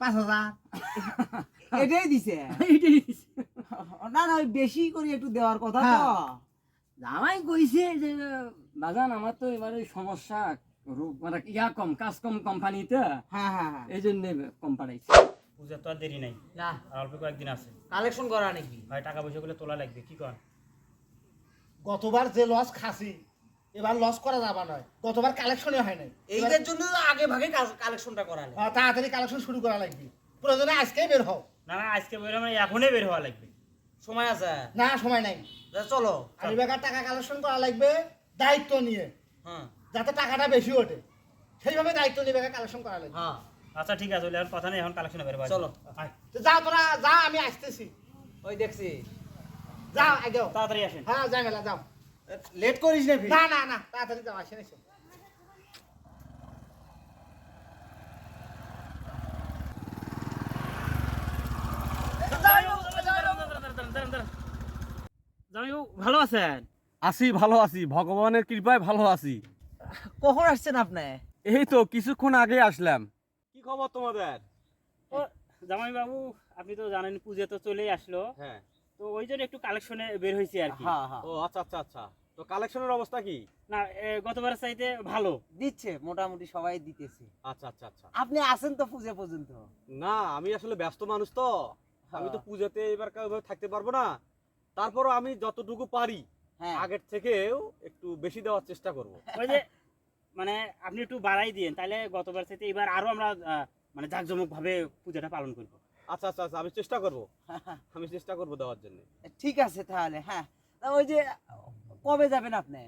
পাঁচ হাজার। এটাই দিছে। না না বেশি করে একটু দেওয়ার কথা তো। হ্যাঁ। জামাই কইছে যে বাজান আমার তো এবারে সমস্যা রূপ- মানে ইয়া কম কাজ কম কোম্পানিতে। হ্যাঁ হ্যাঁ হ্যাঁ। এই জন্য কম পাঠাইছে। পূজা তো আর দেরি নাই। না। অল্প কয়েকদিন আছে। কালেকশন করা নাকি? ভাই টাকা পয়সা গুলো তোলা লাগবে কি কর? গতবার যে লস খাসি এবার লস করা যাবা নয়। গতবার কালেকশনই হয় নাই। এইটার জন্য তো আগে ভাগে কালেকশনটা করালে আহ, তাড়াতাড়ি কালেকশন শুরু করা লাগবে। প্রয়োজনে আজকেই বের হও। না না আজকে বের মানে এখনই বের হওয়া লাগবে। সময় আছে? না সময় নাই। চলো। আর এবার টাকা কালেকশন করা লাগবে দায়িত্ব নিয়ে। হ্যাঁ। যাতে টাকাটা বেশি ওঠে। সেইভাবে দায়িত্ব নিয়ে কালেকশন করা লাগবে। হ্যাঁ। আচ্ছা ঠিক আছে এখন কথা নেই এখন কালেকশন বের চলো। আয়, যা তোরা যা আমি আসতেছি। ওই দেখছি। যা আগেও তাড়াতাড়ি আসেন। হ্যাঁ যাই মেলা যাও। লেট করিস না না না না তাড়াতাড়ি যাও আসেন এসো। ভালো আছেন? আছি ভালো আছি। ভগবানের কৃপায় ভালো আছি। কখন আসছেন আপনি? এই তো কিছুক্ষণ আগে আসলাম। কি খবর তোমাদের? ও জামাইবাবু আপনি তো জানেন পূজা তো চলেই আসলো। হ্যাঁ। তো ওই জন্য একটু কালেকশনে বের হয়েছি আর কি। হ্যাঁ হ্যাঁ। ও আচ্ছা আচ্ছা আচ্ছা। তো কালেকশনের অবস্থা কি? না গতবারের চাইতে ভালো। দিচ্ছে মোটামুটি সবাই দিতেছে। আচ্ছা আচ্ছা আচ্ছা। আপনি আছেন তো পুজো পর্যন্ত? না আমি আসলে ব্যস্ত মানুষ তো। আমি তো পূজাতে এবার কাউভাবে থাকতে পারব না। তারপরও আমি যতটুকু পারি হ্যাঁ। আগের থেকেও একটু বেশি দেওয়ার চেষ্টা করব। ওই যে মানে আপনি একটু বাড়াই দিয়েন তাহলে গতবার চাইতে এবার আরও আমরা আহ, মানে জাঁকজমক ভাবে পূজাটা পালন করব। আচ্ছা আচ্ছা আচ্ছা আমি চেষ্টা করব। আমি চেষ্টা করব দেওয়ার জন্য। ঠিক আছে তাহলে হ্যাঁ। তা ওই যে কবে যাবেন আপনি?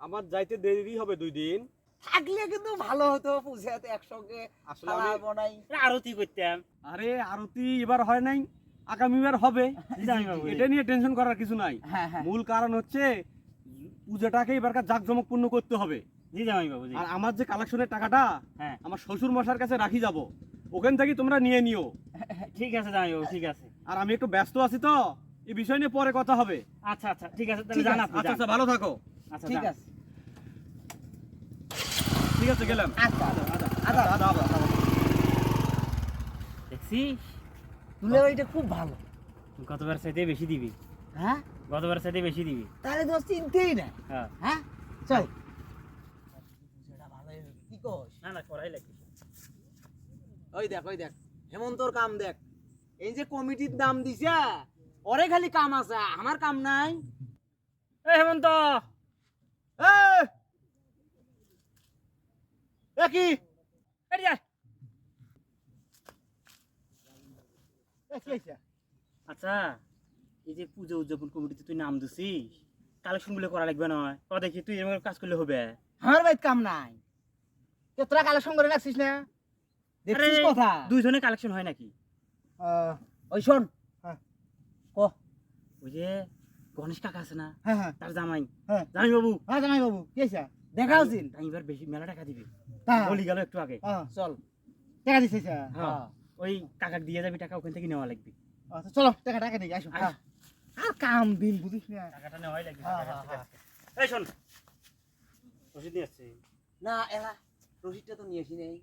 আমার যাইতে দেরি হবে দুই দিন। থাকলে কিন্তু ভালো হতো পুজোতে একসঙ্গে আসলে বনাই আরতি করতাম। আরে আরতি এবার হয় নাই আগামীবার হবে। এটা নিয়ে টেনশন করার কিছু নাই। হ্যাঁ হ্যাঁ। মূল কারণ হচ্ছে পূজাটাকে এবারকার জাঁকজমকপূর্ণ করতে হবে। জি জামাইবাবু জি। আর আমার যে কালেকশনের টাকাটা হ্যাঁ। আমার শ্বশুর মশার কাছে রাখি যাব। ওখান থেকে তোমরা নিয়ে নিও। ঠিক আছে জামাইবাবু ঠিক আছে। আর আমি একটু ব্যস্ত আছি তো এই বিষয় নিয়ে পরে কথা হবে। আচ্ছা আচ্ছা ঠিক আছে তাহলে আপনি আচ্ছা আচ্ছা ভালো থাকো। আচ্ছা ঠিক আছে। ঠিক আছে গেলাম। আচ্ছা আদা আদা আদা আদা আদা। দেখছিস? তুলে ওইটা খুব ভালো। গতবার চাইতে বেশি দিবি। হ্যাঁ? গতবার চাইতে বেশি দিবি। তাহলে তো চিনতেই না হ্যাঁ। হ্যাঁ? চল। কি কস না না করাই লাগবে। ওই দেখ ওই দেখ। হেমন্তর কাম দেখ। এই যে কমিটির দাম দিছে ওরে খালি কাম আছে আমার কাম নাই। এই হেমন্ত! কি? এ, কি আচ্ছা এই যে পুজো উদযাপন কমিটিতে তুই নাম দিছিস কালেকশনগুলো করা লাগবে নয় তো দেখি তুই এরকম কাজ করলে হবে। আমার বাইত কাম নাই। তোরা কালেকশন করে রাখছিস না? দেখছিস কথা। দুইজনে কালেকশন হয় নাকি? ওই শোন। হ্যাঁ। ক? ওই যে গণেশ কাকা আছে না? হ্যাঁ হ্যাঁ। তার জামাই। হ্যাঁ। জামাই বাবু হ্যাঁ জামাই বাবু কি দেখা উচিত এবার বেশি মেলা টাকা দিবি। বলি গেল একটু আগে। হ্যাঁ, চল। টাকা দিছিস হ্যাঁ। ওই কাকাক দিয়ে যাবি টাকা ওখান থেকে নেওয়া লাগবে। আচ্ছা চলো টাকা টাকা নিয়ে আসো। আর কাম দিন বুঝিস না। টাকাটা নেওয়াই লাগবে হ্যাঁ, টাকা, হ্যাঁ, এই শোন। রসিদ নিয়ে আসছি। না এলা রসিদটা তো নিয়ে আসি নেই।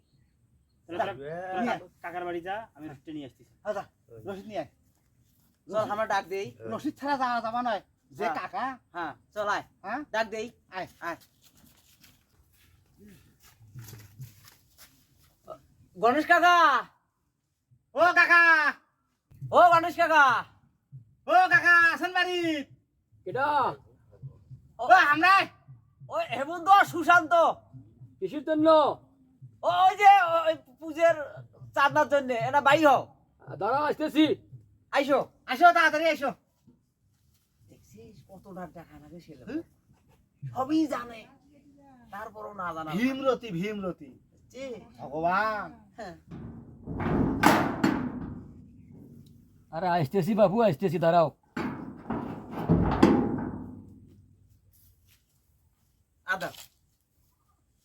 কাকার বাড়ি যা আমি রসিদটা নিয়ে আসতেছি। আচ্ছা রসিদ নিয়ে আয়। চল আমরা ডাক দেই। রসিদ ছাড়া যাওয়া যাবা নয় যে হ্যাঁ। কাকা। হ্যাঁ চল আয়। হ্যাঁ? ডাক দেই। আয়। আয়। গণেশ কাকা! ও কাকা! ও গণেশ কাকা! ও কাকা আছেন বাড়ি। কেডা? ও আমরা। ও হেমন্ত সুশান্ত। কিসের জন্য? ওই যে ওই পুজোর চাঁদনার জন্য এটা বাই হও। দাঁড়া আসতেছি। আইসো আসো তাড়াতাড়ি আসো দেখছিস কতটা লাগে সেটা সবই জানে তারপরও না জানা। ভীমরতি ভীমরতি। ভগবান। হ্যাঁ। আরে আসতেছি বাবু আসতেছি দাঁড়াও। আদাব।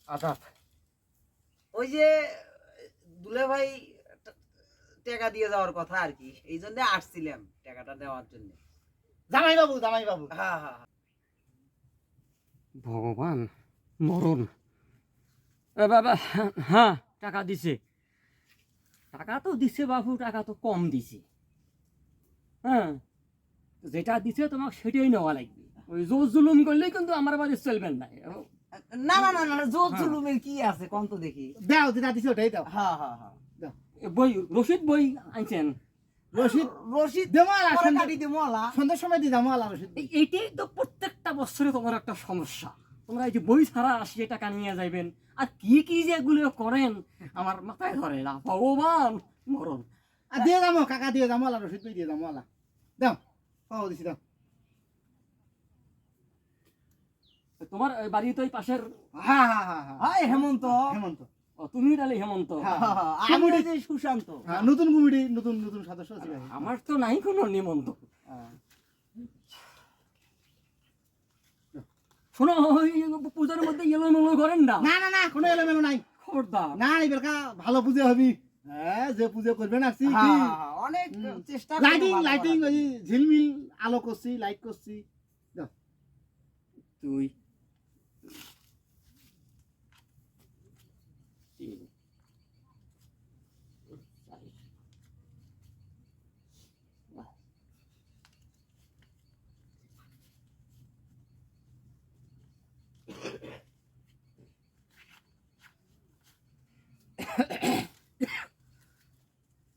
আদাব। ওই যে দুলে ভাই টাকা দিয়ে যাওয়ার কথা আর কি এই জন্য আসছিলাম টাকাটা দেওয়ার জন্য। জামাই বাবু জামাই বাবু হ্যাঁ হ্যাঁ। ভগবান মরণ। এ বাবা হ্যাঁ টাকা দিছে। টাকা তো দিছে বাবু টাকা তো কম দিছে। হ্যাঁ যেটা দিছে তোমাকে সেটাই নেওয়া লাগবে। ওই জোর জুলুম করলেই কিন্তু আমার বাড়ি চলবেন না না না না না জোর হ্যাঁ। জুলুমের কি আছে? কম তো দেখি। দাও যেটা দিছে ওটাই দাও। হ্যাঁ হ্যাঁ হ্যাঁ। বই রশিদ বই আনছেন? রশিদ? রশিদ সন্ধ্যার সময় দিয়ে যাব আলা রশিদ। এইটাই তো প্রত্যেকটা বছরে তোমার একটা সমস্যা। তোমরা এই যে বই ছাড়া আশি টাকা নিয়ে যাইবেন। আর কি কি যে এগুলো করেন আমার মাথায় ধরে না। ভগবান মরণ। আর দিয়ে যাব কাকা দিয়ে যাব আলা রশিদ বই দিয়ে যাব আলা। দাও পাও দিছি দাও। তোমার বাড়ি তো পাশের হ্যাঁ হ্যাঁ হ্যাঁ হ্যাঁ। হেমন্ত। হেমন্ত। তুমি তাহলে হেমন্ত। হ্যাঁ। আমি সুশান্ত। হ্যাঁ নতুন কমিটি নতুন নতুন সদস্য আমার তো নাই কোনো নিমন্ত হ্যাঁ। শোনো ওই পূজার মধ্যে এলো মেলো করেন না? না না না কোনো এলোমেলো নাই। খবরদার। না এবার কা ভালো পুজো হবি। হ্যাঁ যে পুজো করবেন আসছি হ্যাঁ, হ্যাঁ, হ্যাঁ, অনেক চেষ্টা লাইটিং লাইটিং ওই ঝিলমিল আলো করছি লাইট করছি। তুই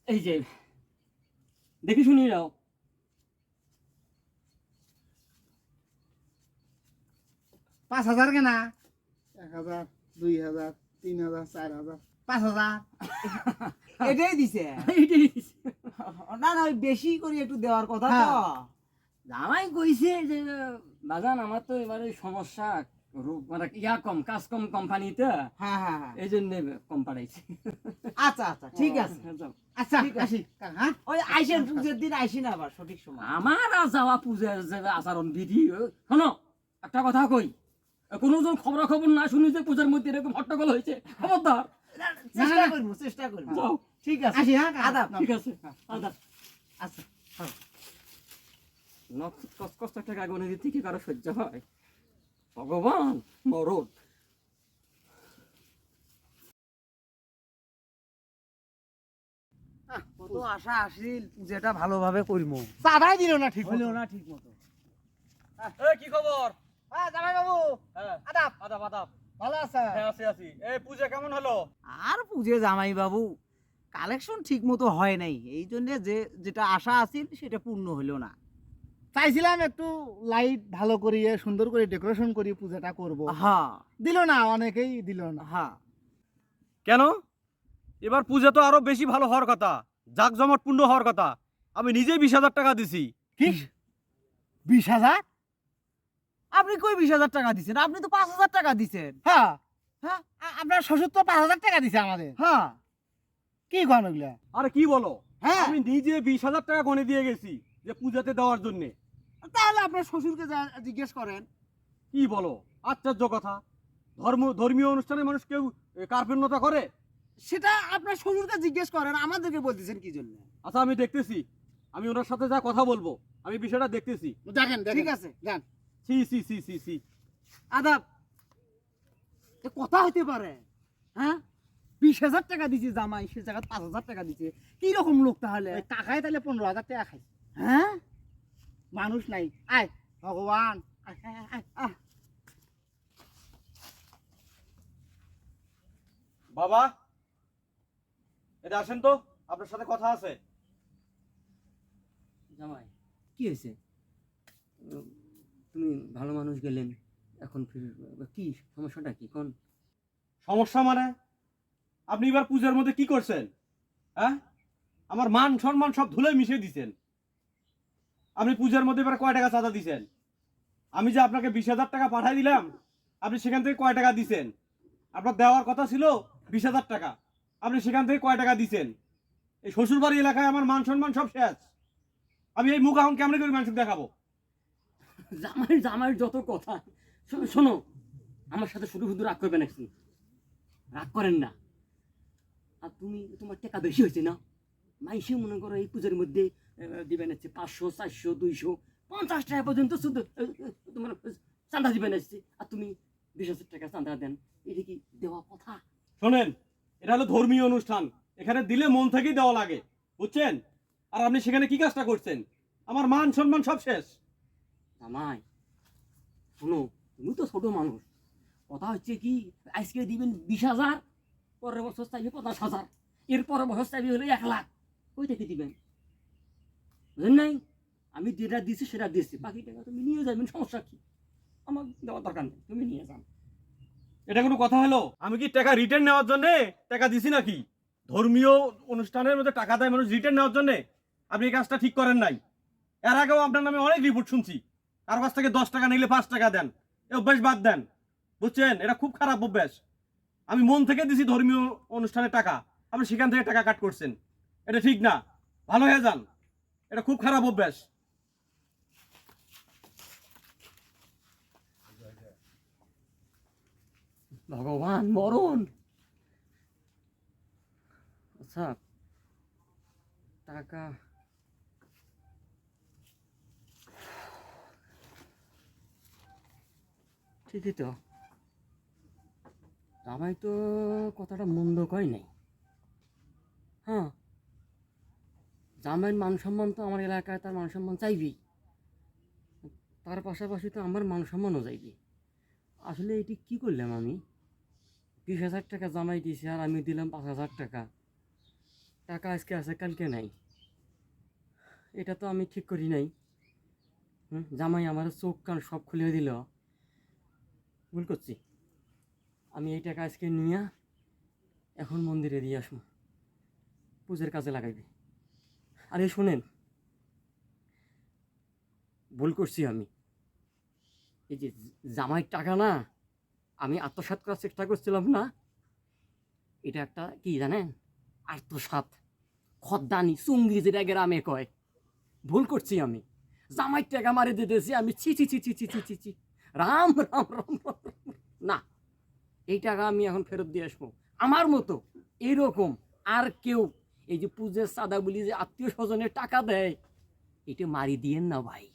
এই যে দেখি শুনি যাও পাঁচ হাজার কেনা? এক হাজার দুই হাজার তিন হাজার চার হাজার পাঁচ হাজার। এটাই দিছে। এইটাই না না ওই বেশি করে একটু দেওয়ার কথা তো। হ্যাঁ। জামাই কইছে যে বাজান আমার তো এবারে সমস্যা। মানে ইয়া কম কাজ কম কোম্পানিতে হ্যাঁ হ্যাঁ হ্যাঁ। এই জন্য কম পাঠাইছি। আচ্ছা আচ্ছা ঠিক আছে। আচ্ছা আসি। হ্যাঁ? ওই আইসেন পুজোর দিন আইসি না আবার সঠিক সময়। আমার যাওয়া পূজার যে আচরণ বিধি শোনো একটা কথা কই কোনো জন খবর খবর না শুনি যে পূজার মধ্যে এরকম হট্টগোল হয়েছে খবরদার। চেষ্টা করব চেষ্টা করব। ঠিক আছে। আসি হ্যাঁ আদাব। ঠিক আছে। আদা আচ্ছা নখ কষ্ট টাকা গনে দিতে কি কারও সহ্য হয়। ভগবান মরদ কত আশা আসিল পূজাটা ভালোভাবে করব চাঁদাই দিল না ঠিক হইল না ঠিক মতো। কি খবর? হ্যাঁ জামাই বাবু হ্যাঁ। আদাব। আদাব আদাব। ভালো আছে? হ্যাঁ আছি আছি। এই পূজা কেমন হলো? আর পুজো জামাই বাবু কালেকশন ঠিক মতো হয় নাই। এই জন্য যে যেটা আশা আছিল সেটা পূর্ণ হইল না। চাইছিলাম একটু লাইট ভালো করিয়ে সুন্দর করে ডেকোরেশন করি পূজাটা করব। হ্যাঁ। দিল না অনেকেই দিল না। হ্যাঁ। কেন? এবার পূজা তো আরও বেশি ভালো হওয়ার কথা। জাকজমটপূর্ণ হওয়ার কথা। আমি নিজেই বিশ হাজার টাকা দিছি। কি? বিশ হাজার? আপনি কই বিশ হাজার টাকা দিচ্ছেন আপনি তো পাঁচ হাজার টাকা দিচ্ছেন হ্যাঁ। হ্যাঁ? আপনার শ্বশুর তো পাঁচ হাজার টাকা দিছে আমাদের। হ্যাঁ। কি কন ওগুলা? আরে কি বলো? হ্যাঁ। আমি নিজে বিশ হাজার টাকা গনে দিয়ে গেছি। যে পূজাতে দেওয়ার জন্য। তাহলে আপনার শ্বশুরকে যা- জিজ্ঞেস করেন কি বলো? আশ্চর্য কথা। ধর্ম ধর্মীয় অনুষ্ঠানে মানুষ কেউ কার্পণ্যতা করে? সেটা আপনার শ্বশুরকে জিজ্ঞেস করেন আমাদেরকে বলতেছেন কি জন্য? আচ্ছা আমি দেখতেছি। আমি ওনার সাথে যা কথা বলব আমি বিষয়টা দেখতেছি। দেখেন ঠিক আছে যান সি সি সি সি সি আদাব এ কথা হইতে পারে হ্যাঁ? বিশ হাজার টাকা দিছে জামাই সে জায়গায় পাঁচ হাজার টাকা দিছে। কি রকম লোক তাহলে? টাকায় তাহলে পনেরো হাজার টাকা খাই হ্যাঁ? মানুষ নাই। আয় ভগবান। বাবা এটা আসেন তো আপনার সাথে কথা আছে। জামাই কি হয়েছে? তুমি ভালো মানুষ গেলেন এখন ফির কি সমস্যাটা কি কোন? সমস্যা মানে? আপনি এবার পূজার মধ্যে কি করছেন? হ্যাঁ? আমার মান সম্মান সব ধুলে মিশিয়ে দিছেন। আপনি পূজার মধ্যে এবার কয় টাকা চাঁদা দিছেন? আমি যে আপনাকে বিশ হাজার টাকা পাঠাই দিলাম, আপনি সেখান থেকে কয় টাকা দিছেন? আপনার দেওয়ার কথা ছিল বিশ হাজার টাকা, আপনি সেখান থেকে কয় টাকা দিছেন? এই শ্বশুরবাড়ি এলাকায় আমার মান সম্মান সব শেষ। আমি এই মুখ এখন কেমন করে মানুষকে দেখাবো? জামাই, জামাইয়ের যত কথা, শোনো আমার সাথে শুধু শুধু রাগ করবেন একটু। রাগ করেন না। আর তুমি, তোমার টাকা বেশি হয়েছে না? মাইসে মনে করো এই পুজোর মধ্যে দিবেন হচ্ছে পাঁচশো চারশো দুইশো পঞ্চাশ টাকা পর্যন্ত শুধু তোমার চাঁদা দিবেন আসছে আর তুমি বিশ হাজার টাকা চাঁদা দেন। এটা কি দেওয়া কথা? শোনেন এটা হলো ধর্মীয় অনুষ্ঠান। এখানে দিলে মন থেকেই দেওয়া লাগে বুঝছেন? আর আপনি সেখানে কি কাজটা করছেন? আমার মান সম্মান সব শেষ। জামাই শোনো তুমি তো ছোট মানুষ। কথা হচ্ছে কি আজকে দিবেন বিশ হাজার পরের বছর চাইবে পঞ্চাশ হাজার। এর পরের বছর চাইবে হলে এক লাখ। কই থেকে দিবেন? বুঝলেন নাই? আমি যেটা দিছি সেটা দিচ্ছি বাকি টাকা তুমি নিয়ে যাবেন সমস্যা কি? আমার দেওয়ার দরকার নেই তুমি নিয়ে যান এটা কোনো কথা হলো? আমি কি টাকা রিটার্ন নেওয়ার জন্য টাকা দিছি নাকি? ধর্মীয় অনুষ্ঠানের মধ্যে টাকা দেয় মানুষ রিটার্ন নেওয়ার জন্য? আপনি এই কাজটা ঠিক করেন নাই। এর আগেও আপনার নামে অনেক রিপোর্ট শুনছি। কারও কাছ থেকে দশ টাকা নিলে পাঁচ টাকা দেন এ অভ্যাস বাদ দেন। বুঝছেন? এটা খুব খারাপ অভ্যাস। আমি মন থেকে দিছি ধর্মীয় অনুষ্ঠানের টাকা। আপনি সেখান থেকে টাকা কাট করছেন। এটা ঠিক না। ভালো হয়ে যান। এটা খুব খারাপ অভ্যাস। ভগবান, মরণ। আচ্ছা টাকা। ঠিকই তো। জামাই তো কথাটা মন্দ কয় নাই। হ্যাঁ জামাইয়ের মান সম্মান তো আমার এলাকায় তার মান সম্মান চাইবেই। তার পাশাপাশি তো আমার মান সম্মানও চাইবে। আসলে এটি কি করলাম আমি? বিশ হাজার টাকা জামাই দিয়েছি আর আমি দিলাম পাঁচ হাজার টাকা। টাকা আজকে আছে, কালকে নাই। এটা তো আমি ঠিক করি নাই। জামাই আমার চোখ কান সব খুলে দিল। ভুল করছি। আমি এই টাকা আজকে নিয়ে এখন মন্দিরে দিয়ে আসব। পুজোর কাজে লাগাইবে। আরে শোনেন। ভুল করছি আমি। এই যে জামাইয়ের টাকা না, আমি আত্মসাৎ করার চেষ্টা করছিলাম না। এটা একটা কি জানেন? আত্মসাৎ। খদ্দানি, চুঙ্গি যেটা গ্রামে কয়। ভুল করছি আমি। জামাইয়ের টাকা মারি দিতেছি আমি। ছি ছি ছি ছি ছি ছি ছি ছি। রাম রাম রাম। না, এই টাকা আমি এখন ফেরত দিয়ে আসব। আমার মতো এইরকম আর কেউ এই যে পুজোর সাদা বলি যে আত্মীয় স্বজনের টাকা দেয়, এটা মারি দিয়েন না ভাই।